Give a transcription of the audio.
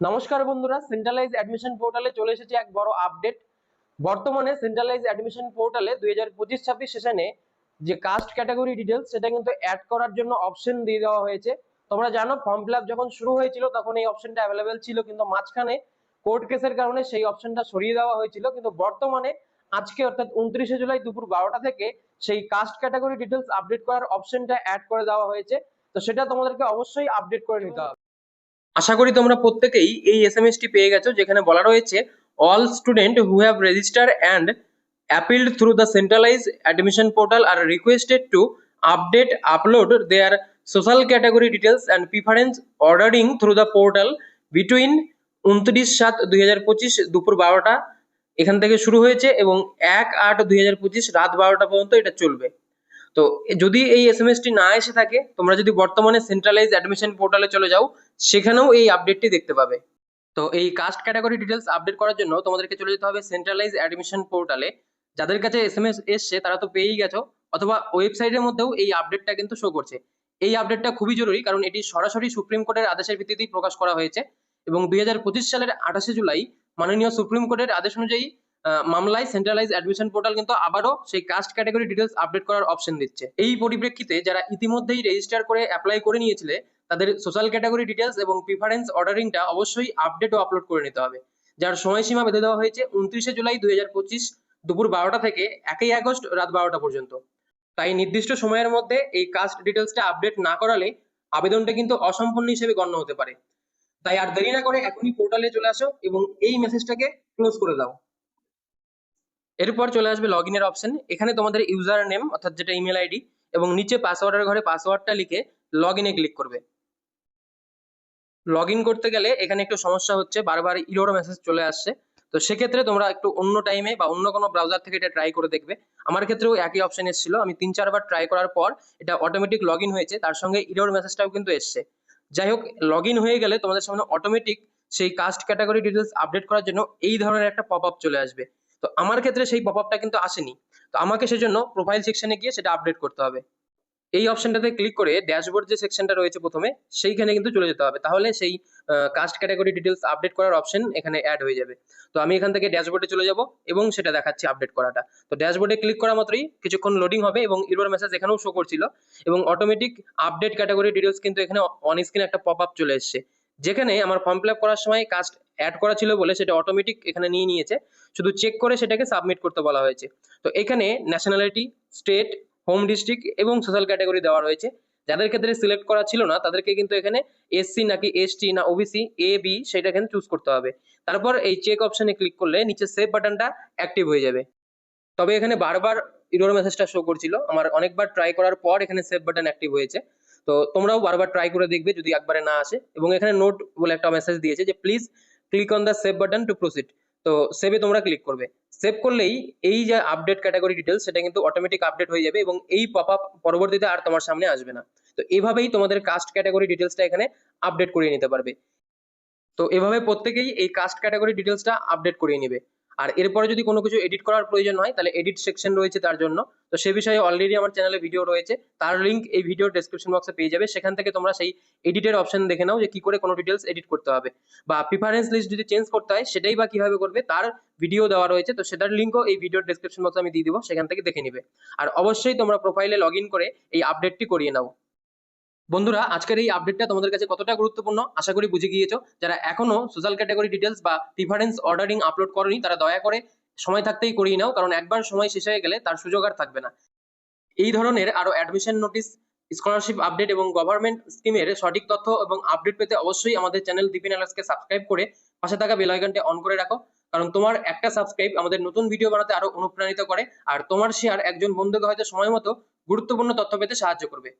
নমস্কার বন্ধুরা centralise admission পোর্টালে চলে এসেছে এক বড় আপডেট বর্তমানে সেন্ট্রালাইজ অ্যাডমিশন পোর্টালে দুই হাজার পঁচিশ ছাব্বিশ সেশনে যে কাস্ট ক্যাটাগরি ডিটেলস সেটা কিন্তু অ্যাড করার জন্য অপশন দিয়ে দেওয়া হয়েছে। তোমরা জানো ফর্ম ফিল যখন শুরু হয়েছিল, তখন এই অপশনটা অ্যাভেলেবেল ছিল, কিন্তু মাঝখানে কোর্ট কেসের কারণে সেই অপশনটা সরিয়ে দেওয়া হয়েছিল। কিন্তু বর্তমানে আজকে, অর্থাৎ উনত্রিশে জুলাই দুপুর বারোটা থেকে সেই কাস্ট ক্যাটাগরি ডিটেলস আপডেট করার অপশনটা অ্যাড করে দেওয়া হয়েছে। তো সেটা তোমাদেরকে অবশ্যই আপডেট করে নিতে হবে। আশা করি তোমরা প্রত্যেকেই এই এসএমএস টি পেয়ে গেছো, যেখানে বলা রয়েছে all student who have register and applied through the centralize admission portal are requested to update upload their social category details and preference ordering through the portal between উনত্রিশ সাত দুই দুপুর বারোটা এখান থেকে শুরু হয়েছে এবং এক আট দুই রাত বারোটা পর্যন্ত এটা চলবে। তো যদি এই এসএমএস টি না এসে থাকে, তোমরা যদি বর্তমানে সেন্ট্রালাইজ অ্যাডমিশন পোর্টালে চলে যাও, সেখানেও এই আপডেটটি দেখতে পাবে। তো এই কাস্ট ক্যাটাগরি ডিটেলস আপডেট করার জন্য তোমাদেরকে চলে যেতে হবে সেন্ট্রালাইজ অ্যাডমিশন পোর্টালে যাদের কাছে এসএমএস এসছে, তারা তো পেয়েই গেছো, অথবা ওয়েবসাইটের মধ্যেও এই আপডেটটা কিন্তু শো করছে। এই আপডেটটা খুবই জরুরি, কারণ এটি সরাসরি সুপ্রিম কোর্টের আদেশের ভিত্তিতেই প্রকাশ করা হয়েছে এবং দুই হাজার পঁচিশ সালের আঠাশে জুলাই মাননীয় সুপ্রিম কোর্টের আদেশ অনুযায়ী মামলায় সেন্ট্রালাইজ অ্যাডমিশন পোর্টাল কিন্তু আবারও সেই কাস্ট ক্যাটাগরি ডিটেলস আপডেট করার অপশন দিচ্ছে। এই পরিপ্রেক্ষিতে যারা ইতিমধ্যেই রেজিস্টার করে অ্যাপ্লাই করে নিয়েছিলে, তাদের সোশ্যাল ক্যাটাগরি ডিটেলস এবং প্রিফারেন্স অর্ডারিংটা অবশ্যই আপডেট ও আপলোড করে নিতে হবে। যার সময়সীমা বেঁধে দেওয়া হয়েছে উনত্রিশে জুলাই দুই হাজার পঁচিশ দুপুর বারোটা থেকে একই আগস্ট রাত বারোটা পর্যন্ত। তাই নির্দিষ্ট সময়ের মধ্যে এই কাস্ট ডিটেলসটা আপডেট না করালে আবেদনটা কিন্তু অসম্পূর্ণ হিসেবে গণ্য হতে পারে। তাই আর দেরি না করে এখনই পোর্টালে চলে আসো এবং এই মেসেজটাকে ক্লোজ করে দাও। এরপর চলে আসবে লগ ইনের অপশন এখানে তোমাদের ইউজার নেম অর্থাৎ যেটা ইমেল আইডি এবং নিচে পাসওয়ার্ডের ঘরে পাসওয়ার্ডটা লিখে লগ ইনে ক্লিক করবে। লগ করতে গেলে এখানে একটু সমস্যা হচ্ছে, বারবার ইরোর মেসেজ চলে আসছে। তো সেক্ষেত্রে তোমরা একটু অন্য টাইমে বা অন্য কোনো ব্রাউজার থেকে এটা ট্রাই করে দেখবে। আমার ক্ষেত্রেও একই অপশন এসেছিল। আমি তিন চারবার ট্রাই করার পর এটা অটোমেটিক লগ হয়েছে, তার সঙ্গে ইরোর মেসেজটাও কিন্তু এসছে। যাই হোক লগ হয়ে গেলে তোমাদের সামনে অটোমেটিক সেই কাস্ট ক্যাটাগরি ডিটেলস আপডেট করার জন্য এই ধরনের একটা পপ আপ চলে আসবে। তো আমার ক্ষেত্রে সেই পপ আপটা কিন্তু আসেনি। তো আমাকে সেজন্য প্রোফাইল সেকশনে গিয়ে সেটা আপডেট করতে হবে। এই অপশনটাতে ক্লিক করে ড্যাশবোর্ড যে সেকশনটা রয়েছে প্রথমে, সেইখানে কিন্তু চলে যেতে হবে। তাহলে সেই কাস্ট ক্যাটাগরি ডিটেলস আপডেট করার অপশন এখানে অ্যাড হয়ে যাবে। তো আমি এখান থেকে ড্যাশবোর্ডে চলে যাব এবং সেটা দেখাচ্ছি আপডেট করাটা। তো ড্যাশবোর্ডে ক্লিক করা মাত্রই কিছুক্ষণ লোডিং হবে এবং ইরোর মেসেজ এখানেও শো করছিল এবং অটোমেটিক আপডেট ক্যাটাগরি ডিটেলস কিন্তু এখানে অন স্ক্রিন একটা পপ আপ চলে এসেছে। যেখানে আমার ফর্ম ফিল করার সময় কাস্ট অ্যাড করা ছিল বলে সেটা অটোমেটিক এখানে নিয়ে নিয়েছে। শুধু চেক করে সেটাকে সাবমিট করতে বলা হয়েছে। তো এখানে ন্যাশনালিটি স্টেট হোম ডিস্ট্রিক্ট এবং সোশ্যাল ক্যাটাগরি দেওয়া রয়েছে। যাদের ক্ষেত্রে সিলেক্ট করা ছিল না, তাদেরকে কিন্তু এখানে এসসি নাকি এসটি না ওবিসি এ বি সেটা এখানে চুজ করতে হবে। তারপর এই চেক অপশনে ক্লিক করলে নিচে সেভ বাটনটা অ্যাক্টিভ হয়ে যাবে। তবে এখানে বারবার ইরোর মেসেজটা শো করছিল। আমার অনেকবার ট্রাই করার পর এখানে সেভ বাটন অ্যাক্টিভ হয়েছে। তো তোমরাও বারবার ট্রাই করে দেখবে যদি একবারে না আসে। এবং এখানে নোট বলে একটা মেসেজ দিয়েছে যে please click on the save button to proceed তো সেভে তোমরা ক্লিক করবে। সেভ করলেই এই যে আপডেট ক্যাটাগরি ডিটেলস সেটা কিন্তু অটোমেটিক আপডেট হয়ে যাবে এবং এই পপ আপ পরবর্তীতে আর তোমার সামনে আসবে না। তো এভাবেই তোমাদের কাস্ট ক্যাটাগরি ডিটেলসটা এখানে আপডেট করিয়ে নিতে পারবে। তো এভাবে প্রত্যেকেই এই কাস্ট ক্যাটাগরি ডিটেলসটা আপডেট করিয়ে নেবে। আর এরপরে যদি কোনো কিছু এডিট করার প্রয়োজন হয়, তাহলে এডিট সেকশন রয়েছে তার জন্য। তো সে বিষয়ে অলরেডি আমার চ্যানেলে ভিডিও রয়েছে। তার লিঙ্ক এই ভিডিও ডেসক্রিপশন বক্সে পেয়ে যাবে। সেখান থেকে তোমরা সেই এডিটের অপশন দেখে নাও যে কি করে কোনো ডিটেলস এডিট করতে হবে। বা প্রিফারেন্স লিস্ট যদি চেঞ্জ করতে হয়, সেটাই বা কীভাবে করবে, তার ভিডিও দেওয়া রয়েছে। তো সেটার লিঙ্কও এই ভিডিওর ডেসক্রিপশন বক্সে আমি দিয়ে দিব, সেখান থেকে দেখে নিবে। আর অবশ্যই তোমরা প্রোফাইলে লগ করে এই আপডেটটি করিয়ে নাও। বন্ধুরা, আজকের এই আপডেটটা তোমাদের কাছে কতটা গুরুত্বপূর্ণ আশা করি বুঝে গিয়েছো। যারা এখনও সোশ্যাল ক্যাটাগরি ডিটেলস বা প্রিফারেন্স অর্ডারিং আপলোড করনি, তারা দয়া করে সময় থাকতেই করিয়ে নাও, কারণ একবার সময় শেষ হয়ে গেলে তার সুযোগ আর থাকবে না। এই ধরনের আরও অ্যাডমিশন নোটিশ স্কলারশিপ আপডেট এবং গভর্নমেন্ট স্কিমের সঠিক তথ্য এবং আপডেট পেতে অবশ্যই আমাদের চ্যানেল দিপিন আলাসকে সাবস্ক্রাইব করে পাশে থাকা বেল আইকনটি অন করে রাখো, কারণ তোমার একটা সাবস্ক্রাইব আমাদের নতুন ভিডিও বানাতে আরও অনুপ্রাণিত করে, আর তোমার শেয়ার একজন বন্ধুকে হয়তো সময় মতো গুরুত্বপূর্ণ তথ্য পেতে সাহায্য করবে।